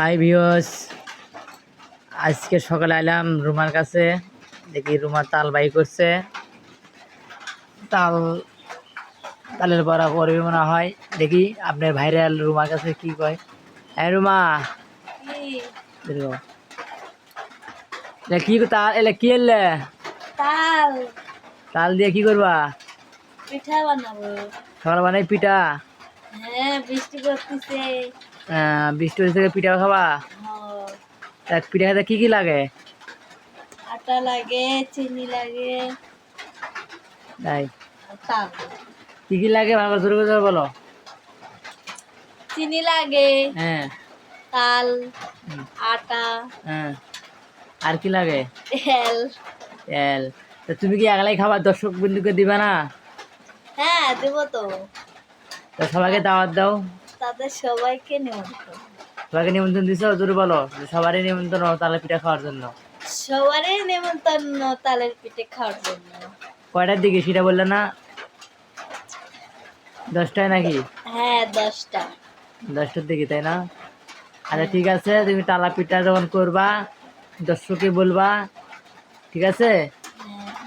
High ভিওস আজকে সকালে এলাম রুমার কাছে। দেখি রুমার তাল বাই করছে। তাল তালের বড়া করবে মনে হয়। দেখি আপনার ভাইরাল রুমার কাছে কি কয়। হ্যাঁ রুমা। কি? তাল? এলে কি এলে? তাল। তাল দিয়ে কি করবা? পিঠা বানাবো। সকাল বানাই পিঠা। বৃষ্টি পড়তেছে। বৃষ্টি থেকে পিঠা খাবা? হ্যাঁ, পিঠা খেতে কি কি লাগে? আটা লাগে চিনি লাগে। তাই। কি কি লাগে ভালো করে বলো। চিনি লাগে হ্যাঁ। তাল আটা। হ্যাঁ। আর কি লাগে? তেল তেল তা তুমি কি একলাই খাবার দর্শক বন্ধুকে দিবা না? হ্যাঁ দেবো তো। তা সবাইকে দাওয়াত দাও। তাদের সবাইকে নেমন্তন্ন সবাইকে নিমন্ত্রণ দিছো? জোরে বলো সবারই নিমন্ত্রণ তাহলে পিঠা খাওয়ার জন্য। সবারই নেমন্তন্ন তালের পিঠে খাওয়ার জন্য। কয়টার দিকে সেটা বললে না? দশটায় নাকি? হ্যাঁ দশটা। দশটার দিকে তাই না? আচ্ছা ঠিক আছে তুমি টালা পিঠা যখন করবা দর্শককে বলবা ঠিক আছে?